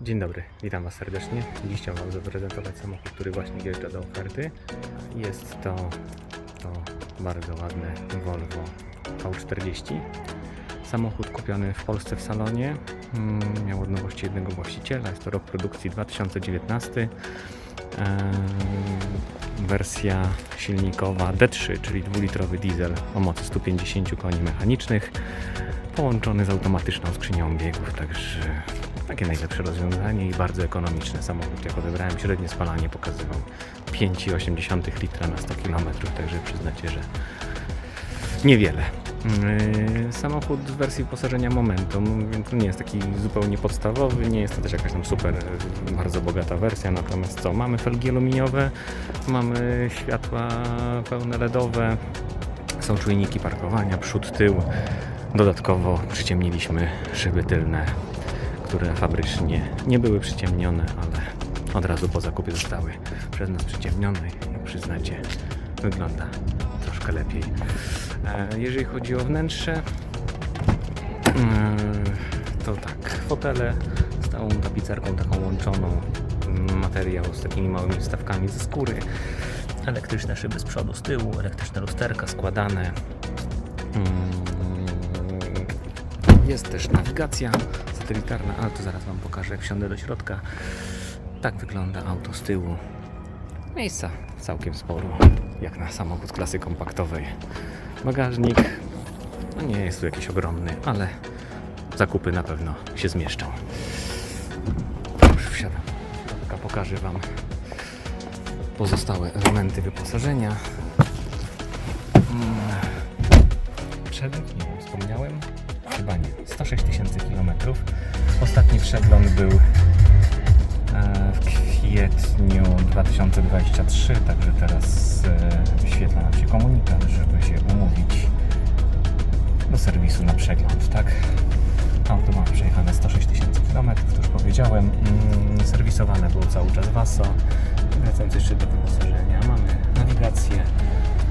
Dzień dobry, witam Was serdecznie. Dziś chciałem Wam zaprezentować samochód, który właśnie wjeżdża do oferty. Jest to, to bardzo ładne Volvo V40. Samochód kupiony w Polsce w salonie. Mm, Miał od nowości jednego właściciela. Jest to rok produkcji 2019. Eee, Wersja silnikowa D3, czyli dwulitrowy diesel o mocy 150 koni mechanicznych, połączony z automatyczną skrzynią biegów, także takie najlepsze rozwiązanie i bardzo ekonomiczny samochód. Jak odebrałem średnie spalanie pokazywał 5,8 litra na 100 km, także przyznacie, że niewiele. Yy, Samochód w wersji wyposażenia Momentum, więc nie jest taki zupełnie podstawowy, nie jest to też jakaś tam super, bardzo bogata wersja, natomiast co, mamy felgi aluminiowe, mamy światła pełne LEDowe, są czujniki parkowania, przód, tył, dodatkowo przyciemniliśmy szyby tylne, które fabrycznie nie były przyciemnione, ale od razu po zakupie zostały przez nas przyciemnione i przyznacie, wygląda troszkę lepiej. E, Jeżeli chodzi o wnętrze, mm, to tak, fotele z całą tapicerką taką łączoną, materiał z takimi małymi wstawkami ze skóry, elektryczne szyby z przodu, z tyłu, elektryczne lusterka składane. Mm, Jest też nawigacja satelitarna, ale to zaraz Wam pokażę, jak wsiądę do środka. Tak wygląda auto z tyłu. Miejsca całkiem sporo, jak na samochód klasy kompaktowej. Bagażnik no nie jest tu jakiś ogromny, ale zakupy na pewno się zmieszczą. Już wsiadam. Pokażę Wam pozostałe elementy wyposażenia. Mm. Przebieg, nie wspomniałem? Chyba nie. 106 tysięcy kilometrów. Ostatni przegląd był e, w kwietniu 2023, także teraz e, wyświetla nam się komunikat, żeby się umówić do serwisu na przegląd, tak? Auto ma przejechane 106 tysięcy kilometrów, to już powiedziałem. Mm, serwisowane było cały czas WASO. Wracając jeszcze do wyposażenia,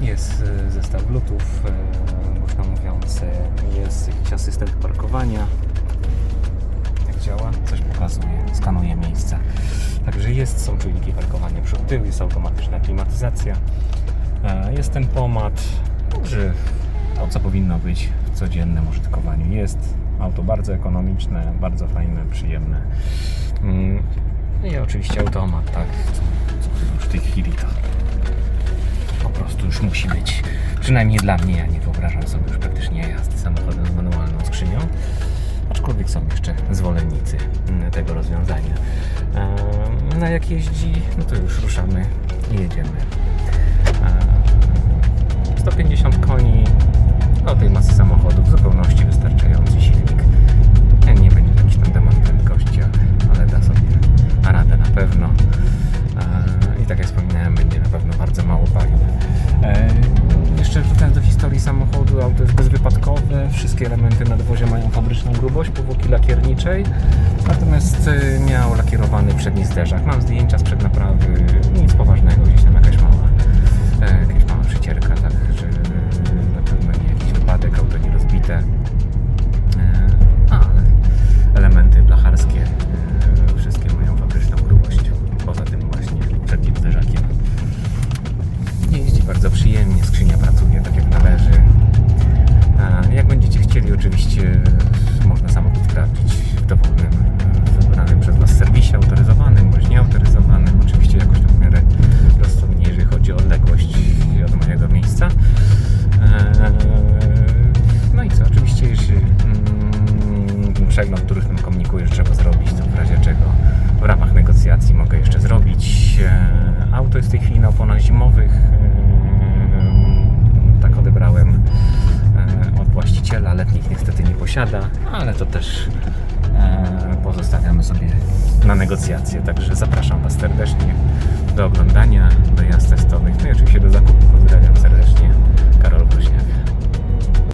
jest zestaw Bluetooth, głośno jest jakiś asystent parkowania. Jak działa? Coś pokazuje, skanuje miejsca. Także jest, są czujniki parkowania przód tył, jest automatyczna klimatyzacja, e, jest ten pomad, także to co powinno być w codziennym użytkowaniu jest. Auto bardzo ekonomiczne, bardzo fajne, przyjemne. Mm, I oczywiście automat, tak? Już w tej chwili to prostu już musi być. Przynajmniej dla mnie, ja nie wyobrażam sobie już praktycznie jazdy samochodem z manualną skrzynią. Aczkolwiek są jeszcze zwolennicy mm, tego rozwiązania. Ehm, Na jak jeździ, no to już ruszamy i jedziemy. Ehm, 150 koni do tej masy samochodu w zupełności wystarczający samochodu, auto jest bezwypadkowe, wszystkie elementy nadwozia mają fabryczną grubość powłoki lakierniczej, natomiast e, miał lakierowany przedni zderzak. Mam zdjęcia sprzed naprawy, nic poważnego, gdzieś tam jakaś mała, e, jakaś mała przycierka, tak, można samochód sprawdzić w dowolnym, e, wybranym przez Was serwisie autoryzowanym bądź nieautoryzowanym. Oczywiście jakoś tam w miarę rozsądnie, jeżeli chodzi o odległość od mojego miejsca. E, No i co, oczywiście jeśli mm, przegląd, który już nam komunikuje, że trzeba zrobić, to w razie czego w ramach negocjacji mogę jeszcze zrobić. E, Auto jest w tej chwili na oponach zimowych. Posiada, ale to też e, pozostawiamy sobie na negocjacje. Także zapraszam Was serdecznie do oglądania, do jazd testowych, no i oczywiście do zakupu. Pozdrawiam serdecznie, Karol Woźniak.